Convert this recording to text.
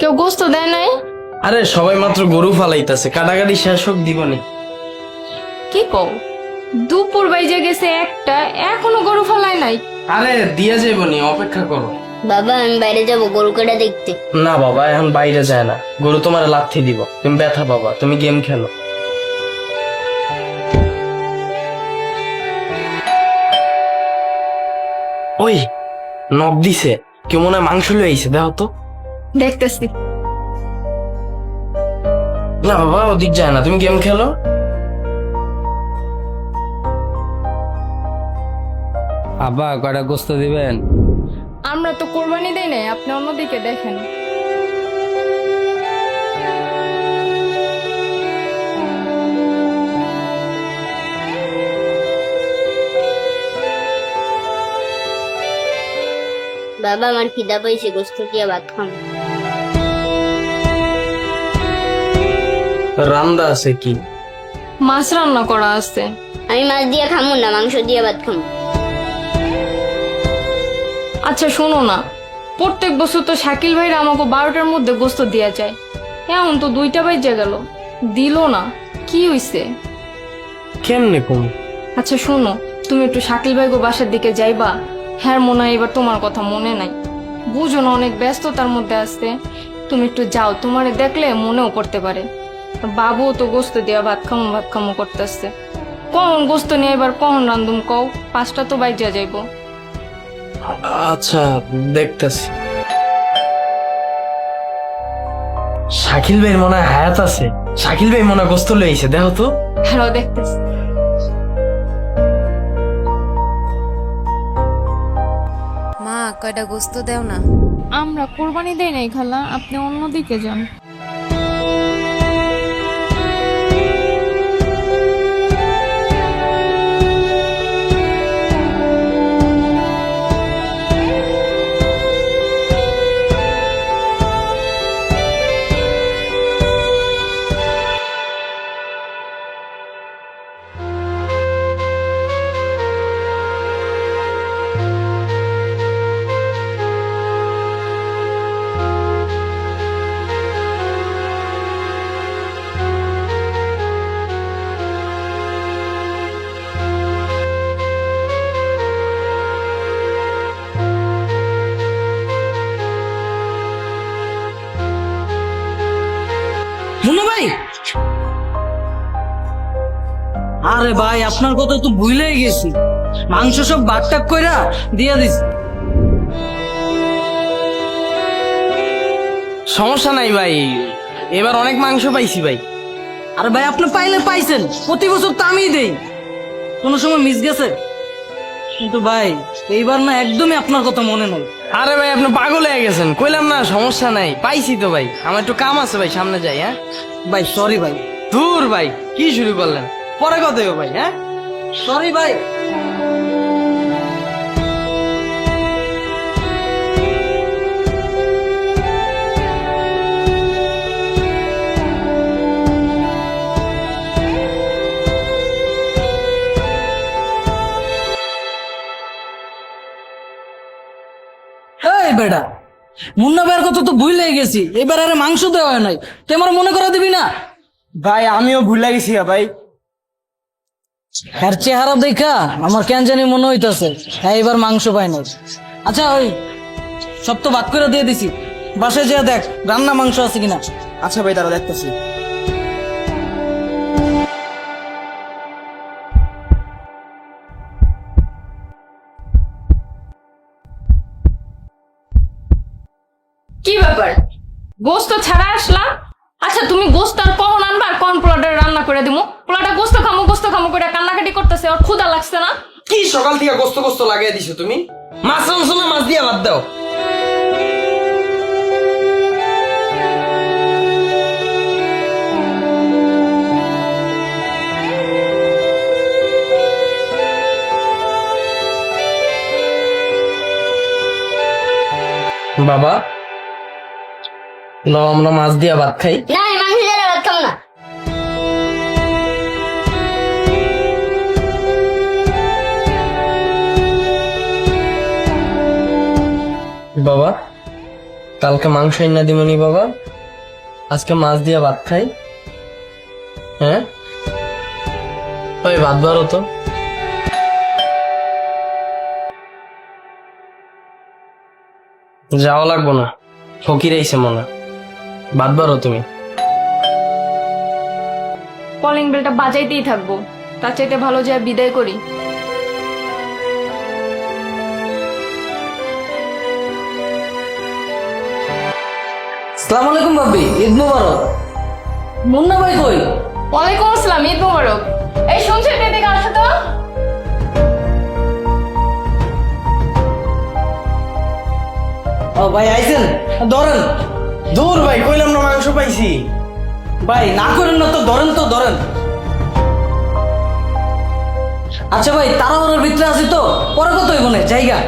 কেউ গোস্ত দেয় নাই? আরে সবাই মাত্র গরু ফালাইতেছে। কাটাকাটি শেষ হোক দিবনি। কি কও? দুপুর বাইজে গেছে একটা এখনও গরু ফলায় নাই। আরে দিয়া যাইবনি অপেক্ষা করো। বাবা আমি বাইরে যাব গরু কাটা দেখতে। না বাবা এখন বাইরে যায় না। গরু তোমার লাথি দিব। তুমি ব্যথা পাবা তুমি গেম খেলো। ওই নখ দিছে। কেউ মনে হয় মাংস লয়ে আইছে দেখো তো। দেখতেছি। না বাবা ওদিক যায় না। তুমি গেম খেলো? আব্বা কয়টা গোস্ত দিবেন? আমরা তো কোরবানি দেই নাই আপনি অন্যদিকে দেখেন। বাবা আমার খিদা পাইছে গোস্ত দিয়ে ভাত খাম রান্দা আছে কি? মাছ রান্না করা আছে। আমি মাছ দিয়ে খামু না মাংস দিয়ে ভাত খামু। আচ্ছা শোনো না। প্রত্যেক বছর তো শাকিল ভাইরা আমাকে বারোটার মধ্যে গোস্ত দেওয়া যায়। এখন তো দুইটা বাইজে গেল। দিল না। কি হইছে? কেমনে কম? আচ্ছা শোনো। তুমি একটু শাকিল ভাই গো বাসার দিকে যাইবা। হ্যাঁ মনে হয় এবার তোমার কথা মনে নাই। বুঝো না অনেক ব্যস্ততার মধ্যে আসতে তুমি একটু যাও তোমারে দেখলে মনেও করতে পারে। বাবুও তো গোস্ত দিয়া ভাত খামো ভাত খামো করতেছে। কখন গোস্ত নিয়ে এবার কখন রান্ধুম কও? পাঁচটা তো বাইজা যাইবো। আচ্ছা দেখতেছি। শাকিল ভাই মনে হয় হায়াত আছে। শাকিল ভাই মনে হয় গোস্ত লইছে দেখো তো। হ্যাঁ দেখতেছি। মা কয়টা গোস্ত দেও না? আমরা কোরবানি দেই নাই খালা আপনি অন্যদিকে যান। মুন্না ভাই? আরে ভাই, আপনার কথা তো ভুলেই গেছি। মাংস সব কইরা দিয়া সমস্যা নাই ভাই, এবার অনেক মাংস পাইছি ভাই। আরে ভাই, আপনি পাইলে পাইছেন, প্রতি বছর তো দেই। কোনো সময় মিস গেছে। কিন্তু ভাই, এইবার না একদমই আপনার কথা মনে নেই। আরে ভাই আপনি পাগল হয়ে গেছেন। কইলাম না সমস্যা নাই। পাইছি তো ভাই। আমার একটু কাম আছে ভাই সামনে যাই হ্যাঁ? ভাই সরি ভাই। দূর ভাই কি শুরু করলেন? পরে কথা ভাই হ্যাঁ? সরি ভাই। এই বেটা মুন্না ভাইয়ের কথা তো ভুলে গেছি। এবার আরে মাংস দেওয়া হয় নাই। তুই আমার মনে করে দিবি না? ভাই আমিও ভুলে গেছি ভাই। এর চেহারা দেখা আমার কেন জানি মনে হইতাছে। হ্যাঁ এবার মাংস পাই নাই। আচ্ছা ওই সব তো ভাত করে দিয়ে দিছি। বাসায় যা দেখ রান্না মাংস আছে কিনা। আচ্ছা ভাই তারা দেখতেছি। কি ব্যাপার? গোস্ত ছাড়া আসলাম আচ্ছা তুমি গোস্ত আর কখন আনবা আর কখন পোলাটা রান্না করে দিমু? পোলাটা গোস্ত খামো গোস্ত খামো করে কান্নাকাটি করতেছে আর ক্ষুধা লাগছে না? কি সকাল থেকে গোস্ত গোস্ত লাগাই দিছো তুমি? মাছ রানছো না মাছ দিয়ে ভাত দাও। বাবা ল আমরা মাছ দিয়া ভাত খাই। না আমি মাংস দিয়ে ভাত খামু না। বাবা কালকে মাংস এনে দিমনি বাবা? আজকে মাছ দিয়ে ভাত খাই। হ্যাঁ? ওই ভাত বারো তো। যাওয়া লাগবো না। ফকির আইছে মনে হয়। ভাত বারো তুমি। কলিং বেলটা বাজাইতেই থাকব। তার চাইতে ভালো যায় বিদায় করি। সালাম আলাইকুম ভাবি ঈদ মুবারক। মুন্না ভাই কই? ওয়ালাইকুম আসসালাম ঈদ মোবারক। এই শুনছেন এদিকে আসো তো? ও ভাই আইছেন? ধরেন। দূর ভাই, কইলাম না মাংস পাইছি। ভাই, না করেন না তো, ধরেন তো, ধরেন। আচ্ছা ভাই, তাড়াহুড়োর ভিতরে আছি তো, পরে কত হইব না? জায়গা।